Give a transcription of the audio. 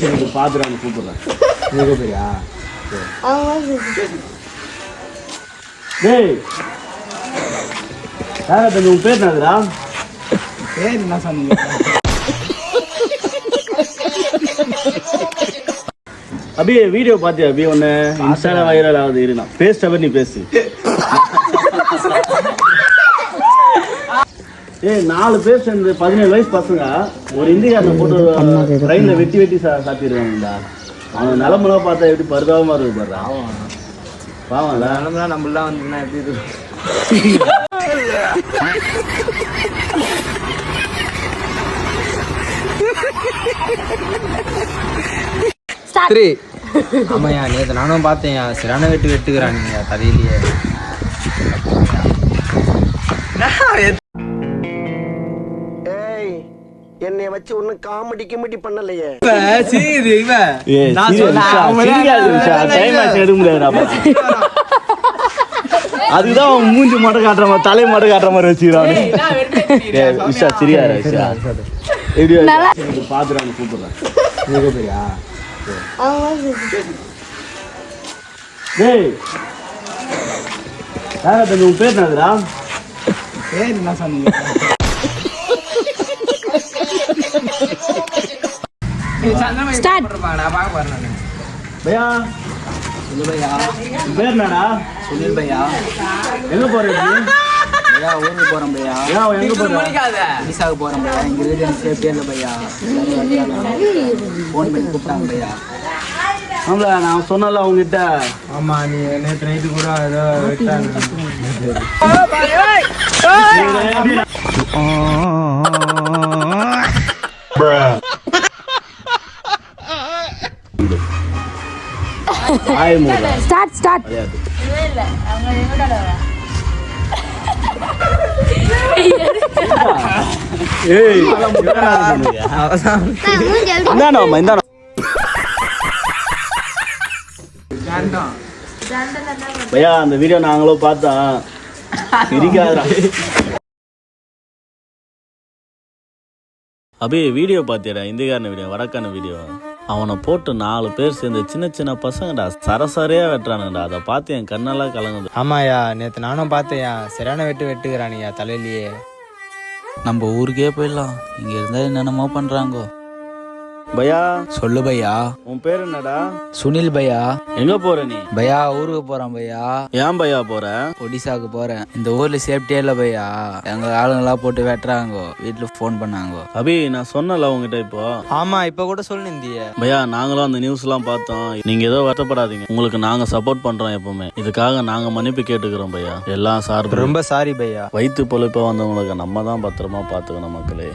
சரி பார்த்துட்டு அவங்க கூப்பிடுறேன் நீ கூப்பிடுறியா டேய் யாரா தம்பி உன் பேர் என்னதுடா பேர் என்ன சொன்னீங்க அபி வீடியோ பார்த்தியா அபி ஒன்று இன்ஸ்டால வைரல் ஆகுது இரு நான் பேசிட்டவ நீ பேசு ஏய் நாலு பேர் சேர்ந்து பதினேழு வயசு பசங்க ஒரு இந்தியாவில் போட்டு ட்ரெயினில் வெட்டி வெட்டி சா சாத்திடுவாங்கடா. அவன் நிலமெல்லாம் பார்த்தா எப்படி பரிதாபமாக இருக்கு பாருடா. பாவம்ல நிலமெல்லாம் நம்மளாம் வந்தீங்கன்னா எப்படி இருக்கும்? த்ரீ ஆமாய்யா நேற்று நானும் பார்த்தேன்யா சரியான வெட்டு வெட்டுக்கிறானுங்க தலையிலேயே. என்னை வச்சு ஒன்னும் காமெடி கிமெடி பண்ணலையே. அதுதான் அவன் மூஞ்சி மட்டும் காட்டுற மாதிரி தலை மட்டும் காட்டுற மாதிரி வச்சுக்கிறான் விஷா சிரியாரு விஷா எப்படி அவங்க கூப்பிடுறேன் டேய் யாரா தம்பி உன் பேர் என்னதுடா பேர் என்ன சொன்னீங்க ஸ்டார்ட் பையா சொல்லு பையா பேர் என்னடா சுனில் பையா எங்க போற நீ பையா ஊருக்கு போறேன் பையா ஏன் அவன் எங்க போற ஈசாவுக்கு போறேன் பையா இங்க இருக்கிறது சேஃப்டியா இல்லை பையா ஃபோன் பண்ணி கூப்பிட்டாங்க பையா ஆம்ல நான் சொன்னல அவங்ககிட்ட ஆமா நீ நேற்று நைட்டு கூட ஏதோ விட்டாங்க ஸ்டார்ட் ஸ்டார்ட் ஏய் இந்தானோ இந்தானோ பையா அந்த வீடியோ நாங்களும் பார்த்தோம் சிரிக்காதடா. அபி வீடியோ பார்த்தியாடா இந்திக்காரன வீடியோ வடக்கான வீடியோ அவனை போட்டு நாலு பேர் சேர்ந்து சின்ன சின்ன பசங்கடா சரசரையா வெட்டுறானுங்கடா. அதை பார்த்து என் கண்ணெல்லாம் கலங்குது. ஆமாயா நேற்று நானும் பார்த்தேன்யா சரியான வெட்டு வெட்டுக்கிறானுயா தலையிலேயே. நம்ம ஊருக்கே போயிடலாம். இங்க இருந்தா என்னென்னமோ பண்றாங்கோ. பையா? சொல்லு பையா. உன் பேர் என்னடா? சுனில் பையா. எங்க போற நீ? பையா ஊருக்கு போறேன் பையா. ஏன் பையா போற? ஒடிசாக்கு போறேன். இந்த ஊர்ல சேஃப்டியே இல்லை பையா. எங்க ஆளுங்கெல்லாம் போட்டு வெட்டுறாங்கோ. வீட்டுல ஃபோன் பண்ணாங்கோ. அபி நான் சொன்னல உங்ககிட்ட இப்போ. ஆமா இப்ப கூட சொல்லிருந்திய. பையா நாங்களும் அந்த நியூஸ் எல்லாம் பார்த்தோம். நீங்க ஏதோ வருத்தப்படாதீங்க. உங்களுக்கு நாங்க சப்போர்ட் பண்றோம் எப்பவுமே. இதுக்காக நாங்க மன்னிப்பு கேட்டுக்கிறோம் பையா. எல்லாம் சார்பு. ரொம்ப சாரி பையா. வயிற்று பொழைப்பா வந்தவங்களுக்கு நம்ம தான் பத்திரமா பார்த்துக்கணும் மக்களே.